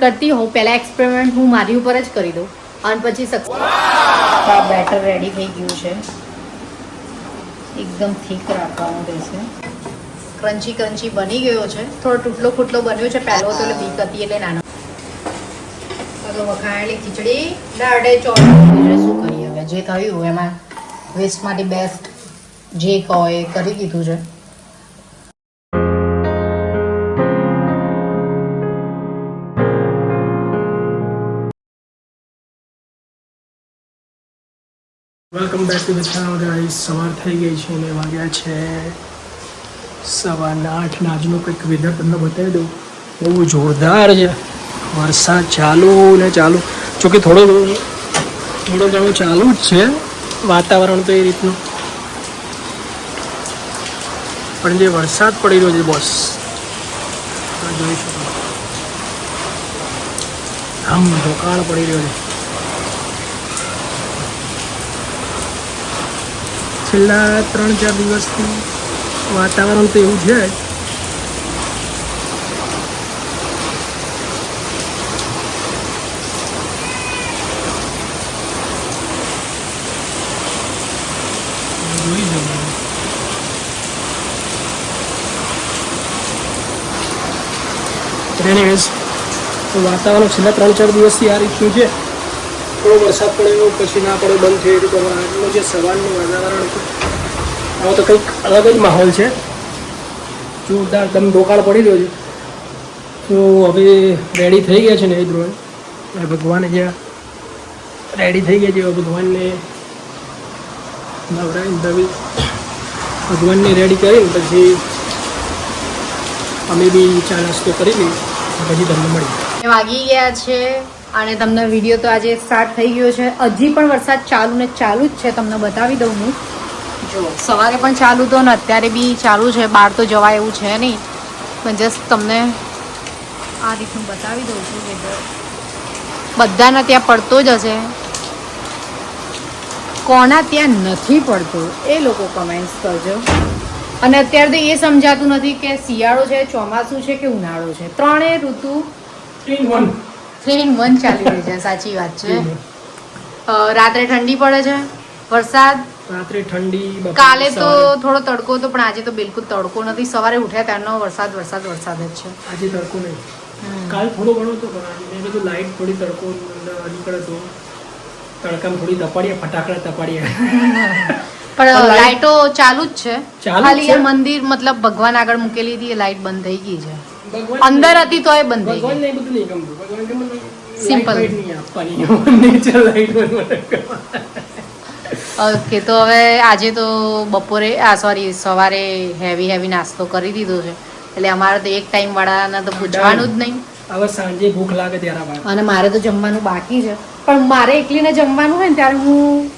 કરતી હોઉં, પહેલા એક્સપેરિમેન્ટ હું મારી ઉપર જ કરી દઉં. અને પછી સક્સેસ બેટર રેડી થઈ ગયું છે. એકદમ થીક રાખવાનું રહેશે. ક્રન્ચી ક્રન્ચી બની ગયો છે. થોડો તૂટલો ફૂટલો બન્યો છે. પહેલો તો એટલે બીક હતી એટલે નાનો. તો વખાણેલી ખીચડી દાળે ચોળ. શું કરીએ? હવે જે થયું, એમાં વેસ્ટમાંથી બેસ્ટ જે કહો એ કરી દીધું છે. Welcome back to the channel guys સવાર થઈ ગઈ છે અને વાગ્યા છે સવારના આઠ આજનો આજનું કંઈક વેધર તમને બતાવી દઉં. બહુ જોરદાર છે. વરસાદ ચાલુ ને ચાલુ. જોકે થોડો થોડો ઘણો ચાલુ જ છે વાતાવરણ તો એ રીતનું. પણ જે વરસાદ પડી રહ્યો છે બોસ જોઈ શકો. આમ ધોકાળ પડી રહ્યો છે. છેલ્લા ત્રણ ચાર દિવસથી વાતાવરણ તો એવું છે જ. જોઈ જવાનું એનીવેઝ તો વાતાવરણ છેલ્લા ત્રણ ચાર દિવસથી આ રીતનું છે થોડો વરસાદ પડ્યો પછી ના પડ્યો બંધ થયો એટલે પણ આજનું જે સવારનું વાતાવરણ હતું આવો તો કંઈક અલગ જ માહોલ છે. જોરદાર તમે ડોકાળ પડી રહ્યો છે. તો હવે રેડી થઈ ગયા છે ને એ દ્રોણ ભગવાને જે રેડી થઈ ગયા છે ભગવાનને નવરાય દવી. ભગવાનને રેડી કરીને પછી અમે બી ચા નાસ્તો કરી લઈએ પછી તમને મળીએ. વાગી ગયા છે અને તમને વીડિયો તો આજે સ્ટાર્ટ થઈ ગયો છે. હજી પણ વરસાદ ચાલુ ને ચાલુ જ છે, તમને બતાવી દઉં હું. જો, સવારે પણ ચાલુ તો ને અત્યારે બી ચાલુ છે, બહાર તો જવાય એવું છે નહીં. પણ જસ્ટ તમને આ રીતનું બતાવી દઉં છું વેધર બધાના ત્યાં પડતો જ હશે. કોના ત્યાં નથી પડતો, એ લોકો કમેન્ટ્સ કરજો. અને અત્યારે તો એ સમજાતું નથી કે શિયાળો છે, ચોમાસું છે કે ઉનાળો છે. ત્રણેય ઋતુ થ્રી ઇન વન ચાલી રહી છે સાચી વાત છે. રાત્રે ઠંડી પડે છે? વરસાદ? રાત્રે ઠંડી કાલે તો થોડો તડકો હતો પણ આજે તો બિલકુલ તડકો નથી. સવારે ઉઠ્યા ત્યારનો વરસાદ વરસાદ વરસાદ જ છે. આજે તડકો નહીં. કાલ થોડો ઘણો હતો પણ આજે મેં કીધું લાઈટ થોડી તડકો નીકળે તો. તડકામાં થોડી તપાડીએ ફટાકડા તપાડીએ પણ લાઈટો ચાલુ જ છે. ખાલી એ મંદિર મતલબ ભગવાન આગળ મૂકેલી હતી એ લાઈટ બંધ થઈ ગઈ છે. અંદર હતી તોય બંધ થઈ ગઈ. બધું નહીં ગમતું. ભગવાન આપવાની. નેચર ઓકે તો હવે આજે તો બપોરે આ સોરી સવારે હેવી હેવી નાસ્તો કરી દીધો છે. એટલે અમારે તો એક ટાઈમ વાળાના તો પૂછવાનું જ નહીં. હવે સાંજે ભૂખ લાગે ત્યારે અને મારે તો જમવાનું બાકી છે. પણ મારે એકલીને જમવાનું હોય ને ત્યારે હું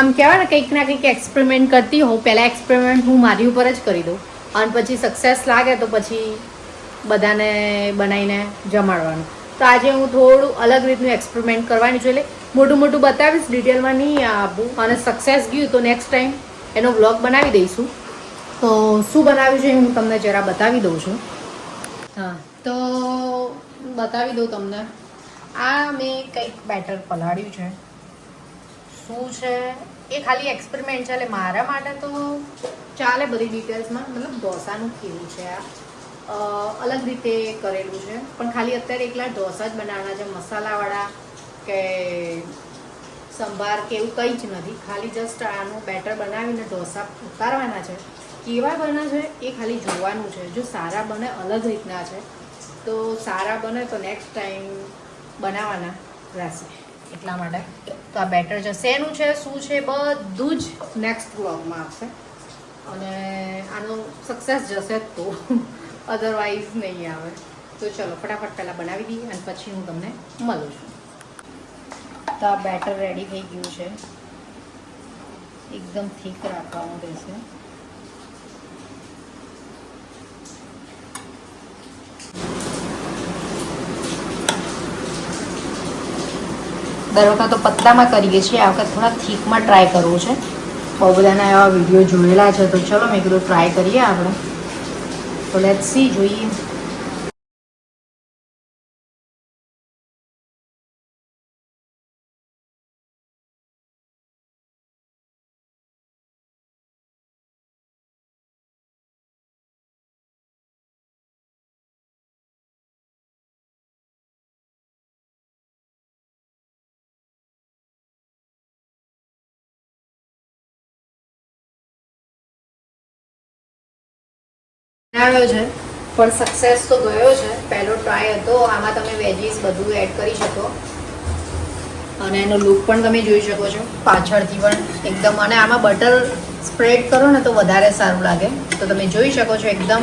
આમ કહેવાય ને કંઈક ના કંઈક એક્સપેરિમેન્ટ કરતી હોઉં. પહેલાં એક્સપેરિમેન્ટ હું મારી ઉપર જ કરી દઉં. અને પછી સક્સેસ લાગે તો પછી બધાને બનાવીને જમાડવાનું. તો આજે હું થોડું અલગ રીતનું એક્સપેરિમેન્ટ કરવાની છું એટલે મોટું મોટું બતાવીશ ડિટેલમાં નહીં આપું અને સક્સેસ ગયું તો નેક્સ્ટ ટાઈમ એનો વ્લોગ બનાવી દઈશું. તો શું બનાવ્યું છે હું તમને જરા બતાવી દઉં છું. હા, તો બતાવી દઉં તમને. આ મેં કંઈક બેટર પલાળ્યું છે. શું છે? એ ખાલી એક્સપેરિમેન્ટ છે, એટલે મારા માટે તો ચાલે બધી ડિટેલ્સમાં મતલબ ઢોસાનું કેવું છે આ? અલગ રીતે કરેલું છે. પણ ખાલી અત્યારે એકલા ઢોસા જ બનાવવાના છે. મસાલાવાળા કે સંભાર કે એવું કંઈ જ નથી. ખાલી જસ્ટ આનું બેટર બનાવીને ઢોસા ઉતારવાના છે. કેવા બને છે એ ખાલી જોવાનું છે. જો સારા બને અલગ રીતના છે. તો સારા બને તો નેક્સ્ટ ટાઈમ બનાવવાના રહેશે. એટલા માટે. તો આ બેટર છે. શેનું છે, શું છે, બધું જ નેક્સ્ટ બ્લોગમાં આવશે. અને આનો સક્સેસ જશે તો. અધરવાઇઝ નહીં આવે. તો ચલો, ફટાફટ પહેલાં બનાવી દઈએ અને પછી હું તમને મળું છું. તો આ બેટર રેડી થઈ ગયું છે. એકદમ થીક રાખવાનું રહેશે. દર વખત તો પતલામાં કરીએ છીએ. આ વખત થોડા થીકમાં ટ્રાય કરવું છે. બહુ બધાના એવા વીડિયો જોયેલા છે. તો ચલો, મેં કીધું ટ્રાય કરીએ આપણે. તો લેટ સી જોઈએ બનાવ્યો છે, પણ સક્સેસ તો ગયો છે. પહેલો ટ્રાય હતો. આમાં તમે વેજીસ બધું એડ કરી શકો. અને એનો લુક પણ તમે જોઈ શકો છો. પાછળથી પણ એકદમ, અને આમાં બટર સ્પ્રેડ કરો ને તો વધારે સારું લાગે. તો તમે જોઈ શકો છો, એકદમ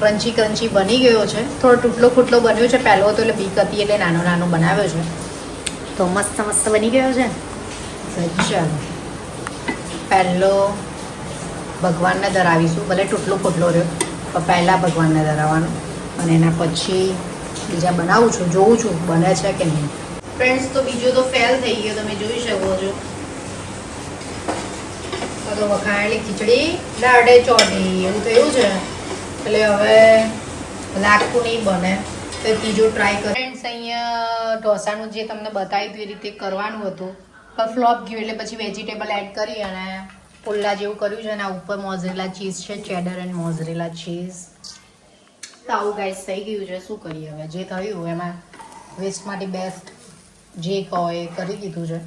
ક્રન્ચી ક્રન્ચી બની ગયો છે. થોડો તૂટલો ખૂટલો બન્યો છે. પહેલો હતો એટલે બીક હતી એટલે નાનો નાનો બનાવ્યો છે. તો મસ્ત મસ્ત બની ગયો છે. ચાલો પહેલો ભગવાનને ધરાવીશું. ભલે તૂટલો ફૂટલો રહ્યો. પહેલાં ભગવાનને ધરાવવાનું અને એના પછી બીજા બનાવું છું જોઉં છું બને છે કે નહીં. ફ્રેન્ડ્સ તો બીજો તો ફેલ થઈ ગયો, તમે જોઈ શકો છો. તો વખાણેલી ખીચડી દાડે ચોટી એવું થયું છે. એટલે હવે લાગતું નહીં બને. તો ત્રીજો ટ્રાય કરો. ફ્રેન્ડ્સ અહીંયા ઢોસાનું જે તમને બતાવ્યું એ રીતે કરવાનું હતું. પણ ફ્લોપ ગયું, એટલે પછી વેજીટેબલ એડ કરી અને પુલ્લા જેવું કર્યું છે અને આ ઉપર મોઝરેલા ચીઝ છે, ચેડર એન્ડ મોઝરેલા ચીઝ. તો આવું ગાઈસ થઈ ગયું છે, શું કરીએ હવે? જે થયું, એમાં વેસ્ટમાંથી બેસ્ટ જે કહો એ કરી દીધું છે.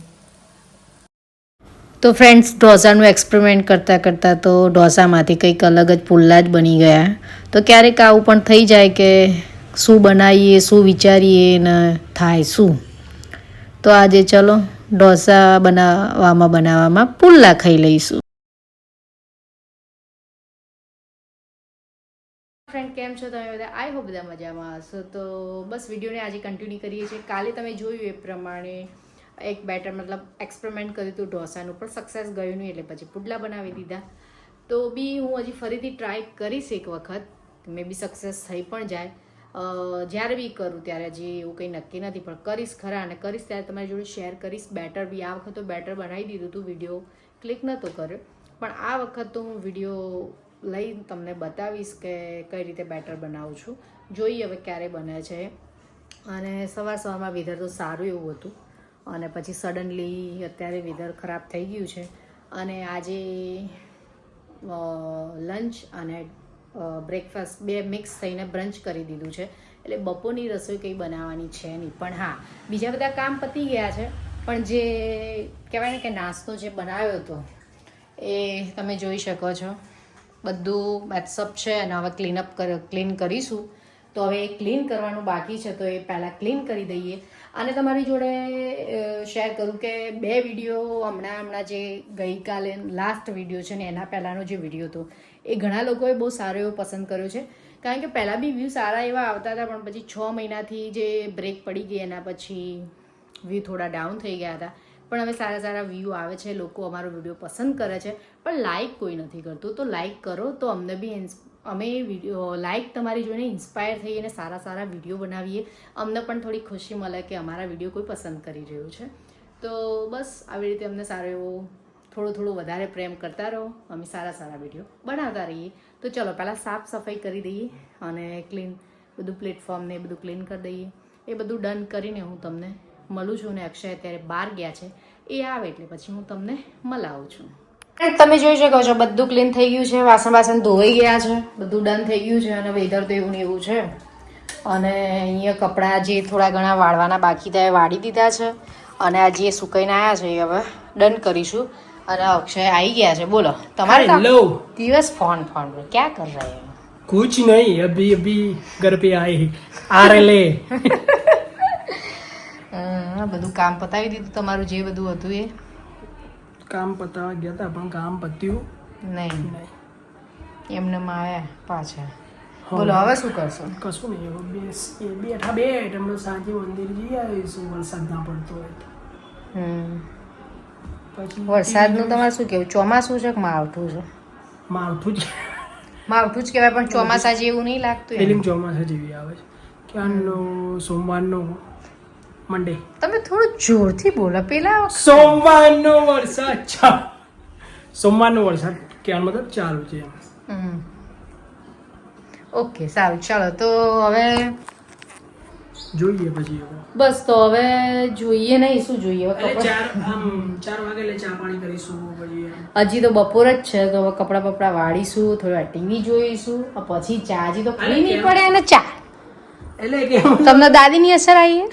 તો ફ્રેન્ડ્સ ઢોસાનું એક્સપેરિમેન્ટ કરતાં કરતાં તો ઢોસામાંથી કંઈક અલગ જ પુલ્લા જ બની ગયા. તો ક્યારેક આવું પણ થઈ જાય કે શું બનાવીએ, શું વિચારીએ ને થાય શું? તો આજે ચલો ઢોસા બનાવવામાં બનાવવામાં પુલ્લા ખાઈ લઈશું. ફ્રેન્ડ કેમ છો તમે બધા? આઈ હો બધા મજામાં હશો. તો બસ વિડીયોને આજે કન્ટિન્યુ કરીએ છીએ. કાલે તમે જોયું એ પ્રમાણે એક બેટર મતલબ એક્સપેરિમેન્ટ કર્યું હતું ઢોસાનું, પણ સક્સેસ ગયું નહીં, એટલે પછી પુડલા બનાવી દીધા. તો બી હું હજી ફરીથી ટ્રાય કરીશ એક વખત. મે બી સક્સેસ થઈ પણ જાય. જ્યારે બી કરું ત્યારે હજી એવું કંઈ નક્કી નથી, પણ કરીશ ખરા અને કરીશ ત્યારે તમારી જોડે શેર કરીશ. બેટર બી, આ વખત તો બેટર બનાવી દીધું હતું વીડિયો. ક્લિક નહોતો કર્યો. પણ આ વખત તો હું વીડિયો લઈ તમને બતાવીશ કે કઈ રીતે બેટર બનાવું છું. જોઈએ હવે ક્યારે બને છે. અને સવાર સવારમાં વેધર તો સારું એવું હતું. અને પછી સડનલી અત્યારે વેધર ખરાબ થઈ ગયું છે. અને આજે લંચ અને બ્રેકફાસ્ટ બે મિક્સ થઈને બ્રંચ કરી દીધું છે. એટલે બપોરની રસોઈ કંઈ બનાવવાની છે નહીં. પણ હા, બીજા બધા કામ પતી ગયા છે. પણ જે કહેવાય ને કે નાસ્તો જે બનાવ્યો હતો, એ તમે જોઈ શકો છો. બધું મેથસઅપ છે અને હવે ક્લીનઅપ કર ક્લીન કરીશું. તો હવે એ ક્લીન કરવાનું બાકી છે, તો એ પહેલાં ક્લીન કરી દઈએ. અને તમારી જોડે શેર કરું કે બે વીડિયો હમણાં હમણાં જે ગઈકાલે લાસ્ટ વીડિયો છે ને એના પહેલાંનો જે વીડિયો હતો, એ ઘણા લોકોએ બહુ સારો એવો પસંદ કર્યો છે. કારણ કે પહેલાં બી વ્યૂ સારા એવા આવતા હતા, પણ પછી છ મહિનાથી જે બ્રેક પડી ગઈ એના પછી વ્યૂ થોડા ડાઉન થઈ ગયા હતા. પણ હવે સારા સારા વ્યૂ આવે છે, લોકો અમારો વીડિયો પસંદ કરે છે, પણ લાઈક કોઈ નથી કરતું. તો લાઈક કરો, તો અમને બી અમે વીડિયો લાઈક તમારી જોઈને ઇન્સ્પાયર થઈને સારા સારા વીડિયો બનાવીએ. અમને પણ થોડી ખુશી મળે કે અમારા વીડિયો કોઈ પસંદ કરી રહ્યું છે. તો બસ, આવી રીતે અમને સારો એવો થોડો થોડો વધારે પ્રેમ કરતા રહો. અમે સારા સારા વીડિયો બનાવતા રહીએ. તો ચલો, પહેલાં સાફ સફાઈ કરી દઈએ અને ક્લીન બધું પ્લેટફોર્મને એ બધું ક્લીન કરી દઈએ. એ બધું ડન કરીને હું તમને મળું છું ને અક્ષય અત્યારે બહાર ગયા છે એ આવે એટલે પછી હું તમને મલાવું છું. તમે જોઈ શકો છો બધું ક્લીન થઈ ગયું છે વાસણ વાસણ ધોઈ ગયા છે. બધું ડન થઈ ગયું છે અને વેધર તો એવું ને એવું છે. અને અહીંયા કપડાં જે થોડા ઘણા વાળવાના બાકી હતા એ વાળી દીધા છે. અને આ જે સુકાઈને આવ્યા છે એ હવે ડન કરીશું. અને અક્ષય આવી ગયા છે બોલો તમારે દિવસ ફોન ફોન ક્યાં કર રહ્યા કુછ નહીં અભી અભી ઘર પે આઈ આ રે લે. બધું કામ પતાવી દીધું તમારું જે બધું હતું એ? કામ પતાવા ગયા હતા પણ કામ પત્યું નહીં. એમને આવ્યા પાછા. બોલો હવે શું કરશો? કશું નહીં એ બેઠા બે હમણાં સાંજે મંદિર જઈ આવીશું વરસાદ ના પડતો હોય પછી વરસાદનું તમારે શું કેવું ચોમાસું છે કે માવઠું છે? માવઠું જ. માવઠું જ કહેવાય પણ ચોમાસા જેવું નહીં લાગતું એમ. ચોમાસા જેવી આવે છે. ક્યાંનો સોમવારનો મંડે. તમે થોડું જોરથી બોલો. પેલા સોમવારનો વરસાદ ચા સોમવારનો વરસાદ કહેવાનો મતલબ ચાલુ છે ઓકે સારું. ચાલો તો હવે જોઈએ પછી બસ તો હવે જોઈએ નહીં શું જોઈએ? હવે ચાર વાગે એટલે ચા પાણી કરીશું પછી હજી તો બપોર જ છે તો હવે કપડાં બપડા વાળીશું થોડા ટીવી જોઈશું પછી ચા હજી તો ખાલી નહીં પડે અને ચા. એટલે તમને દાદીની અસર આવી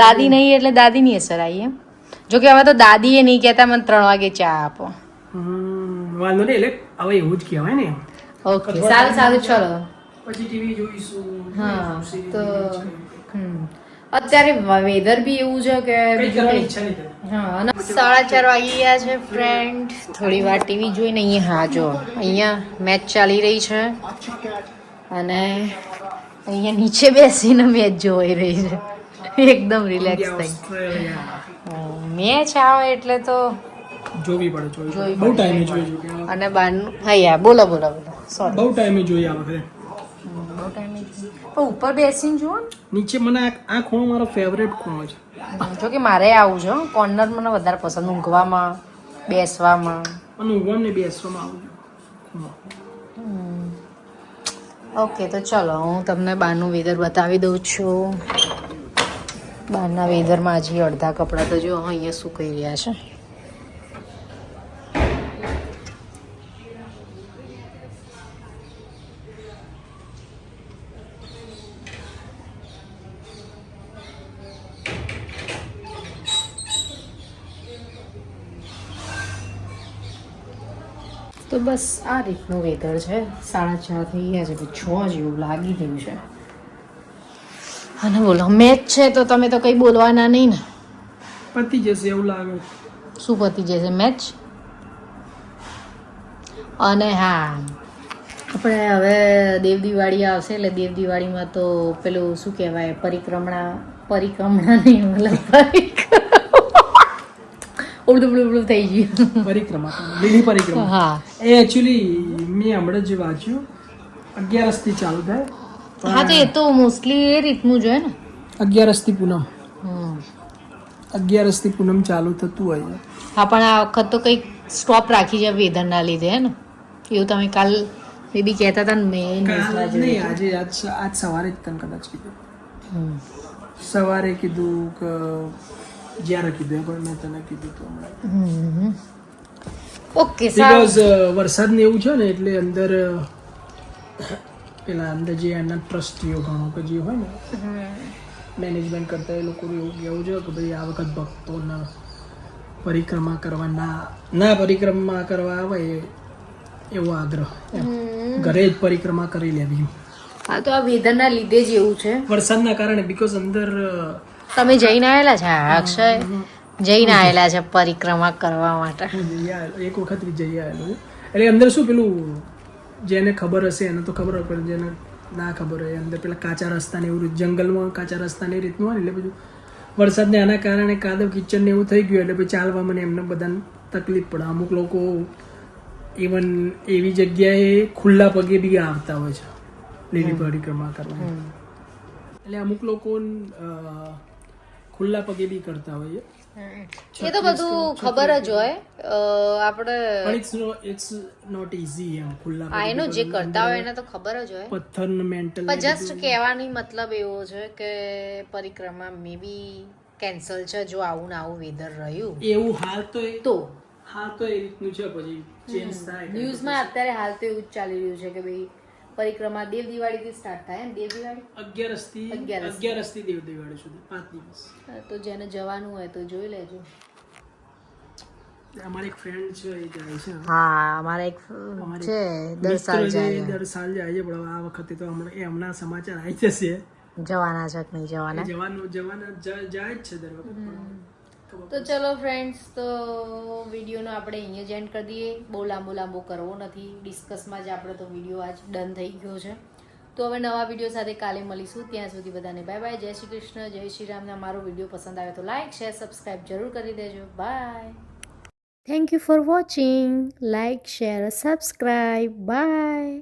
દાદી નહીં એટલે દાદીની અસર આવી એમ. જો કે હવે તો દાદી એ નહીં કહેતા મને ત્રણ વાગે ચા આપો. વાંધો નહીં એટલે હવે એવું જ કહેવાય ને. ઓકે સારું સારું ચલો. પછી ટીવી જોઈશું હા તો અત્યારે વેધર બી એવું છે કે. હા સાડા ચાર વાગી ગયા છે ફ્રેન્ડ થોડી વાર ટીવી જોઈને અહીંયા હા જો. અહીંયા મેચ ચાલી રહી છે. અને અહીંયા નીચે બેસીને મેચ જોઈ રહી છે. એકદમ રિલેક્સ થઈ. મેચ આવે એટલે તો જોવી પડે જોવી બહુ. ટાઈમે જોઈ અને બહારનું હા યાર બોલો બોલો બોલો. સોરી બહુ ટાઈમે જોઈ આ વખતે બહુ ટાઈમ પણ ઉપર બેસીને જુઓ નીચે મને આ ખૂણો મારો ફેવરેટ ખૂણો છે. જો કે મારે આવું છે કોર્નર મને વધારે પસંદ ઊંઘવામાં બેસવામાં. અને ઊંઘવામાં બેસવામાં આવું ઓકે, તો ચલો, હું તમને બહારનું વેધર બતાવી દઉં છું. બહારના વેધરમાં હજી અડધા કપડાં તો જો અહીંયા સુકાઈ રહ્યા છે. તો બસ આ રીતનું વેધર છે. સાડા ચાર થઈ ગયા છે છ જેવું લાગી ગયું છે. અને બોલો મેચ છે તો તમે તો કંઈ બોલવાના નહીં ને? પતી જશે એવું લાગે. શું પતી જશે મેચ? અને હા આપણે હવે દેવ દિવાળી આવશે એટલે દેવ દિવાળીમાં તો પેલું શું કહેવાય પરિક્રમણા પરિક્રમણા નહીં મતલબ ઉડું ઉડું થઈ ગયું. પરિક્રમા લીલી પરિક્રમા. હા. એ એકચ્યુઅલી મેં હમણાં જ વાંચ્યું. અગિયારસથી ચાલુ થાય. હા તો એ તો મોસ્ટલી એ રીતનું જ હોય ને. અગિયારસથી પૂનમ. હમ. અગિયારસથી પૂનમ ચાલુ થતું હોય. હા પણ આ વખત તો કંઈક સ્ટોપ રાખી છે વેધરના લીધે હે ને? એવું તમે કાલ બેબી કહેતા હતા ને મેં જોયું નહીં આજે આજ આજ સવારે જ તને કદાચ કીધું. સવારે કીધું કે જ્યારે કીધું પણ મેં તને કીધું તો હમણાં ઓકે બીકોઝ વરસાદ ને એવું છે ને એટલે અંદર પેલા અંદર જે એના ટ્રસ્ટીઓ ઘણો કે જે હોય ને મેનેજમેન્ટ કરતા એ લોકો એવું કહેવું છે કે ભાઈ આ વખત ભક્તોના પરિક્રમા કરવા ના ના પરિક્રમા કરવા આવે એવો આગ્રહ ઘરે જ પરિક્રમા કરી લેવી હા તો આ વેધરના લીધે જ એવું છે વરસાદના કારણે બીકોઝ અંદર તમે જઈને આવેલા છે? અક્ષય. જઈને આવેલા છે પરિક્રમા કરવા માટે. એક વખત જઈ આવેલો એટલે અંદર શું પેલું જેને ખબર હશે એને તો ખબર હોય પણ જેને ના ખબર હોય અંદર પેલા કાચા રસ્તા ને એવું જંગલમાં કાચા રસ્તા ને એ રીતનું હોય ને એટલે બધું વરસાદને આના કારણે કાદવ કિચન ને એવું થઈ ગયું એટલે પછી ચાલવામાં મને એમને બધાને તકલીફ પડે. અમુક લોકો ઇવન એવી જગ્યાએ ખુલ્લા પગે બી આવતા હોય છે. લીલી પરિક્રમા કરવા એટલે અમુક લોકો ખુલ્લા પગે બી કરતા હોઈએ એ. તો બધું ખબર જ હોય. આપણે પણ ઇટ્સ નોટ ઈઝી એમ ખુલ્લા આ એનું જે કરતા હોય એને તો ખબર જ હોય. પથ્થર મેન્ટલ પણ જસ્ટ કહેવાની મતલબ એવો છે કે પરિક્રમા મેબી કેન્સલ છે જો આવું ને આવું વેધર રહ્યું. એવું હાલ તો તો? હાલ તો એ રીતનું છે પછી ચેન્જ થાય. ન્યૂઝમાં અત્યારે હાલ તો એવું જ ચાલી રહ્યું છે કે ભાઈ પરિક્રમા દેવ દિવાળીથી સ્ટાર્ટ થાય એમ? દેવ દિવાળી? અગિયારસથી અગિયારસ. અગિયારસથી દેવ દિવાળી સુધી પાંચ દિવસ. તો જેને જવાનું હોય તો જોઈ લેજો. અમારે એક ફ્રેન્ડ છે એ જાય છે. હા અમારા એક છે દર સાલ જાય દર સાલ જાય છે પણ આ વખતે તો હમણાં એ હમણાં સમાચાર આવી જશે. જવાના છે કે નહીં જવાના? જવાનું જવાના જાય જ છે દર વખત તો ચલો ફ્રેન્ડ્સ તો વિડીયોનો આપણે અહીંયા જ એન્ડ કરી દઈએ. બહુ લાંબો લાંબો કરવો નથી. ડિસ્કસમાં જ આપણે તો વીડિયો આજ ડન થઈ ગયો છે. તો હવે નવા વીડિયો સાથે કાલે મળીશું. ત્યાં સુધી બધાને બાય બાય જય શ્રી કૃષ્ણ. જય શ્રી રામના મારો વીડિયો પસંદ આવે તો લાઇક શેર સબસ્ક્રાઈબ જરૂર કરી દેજો. Bye thank you for watching like share subscribe bye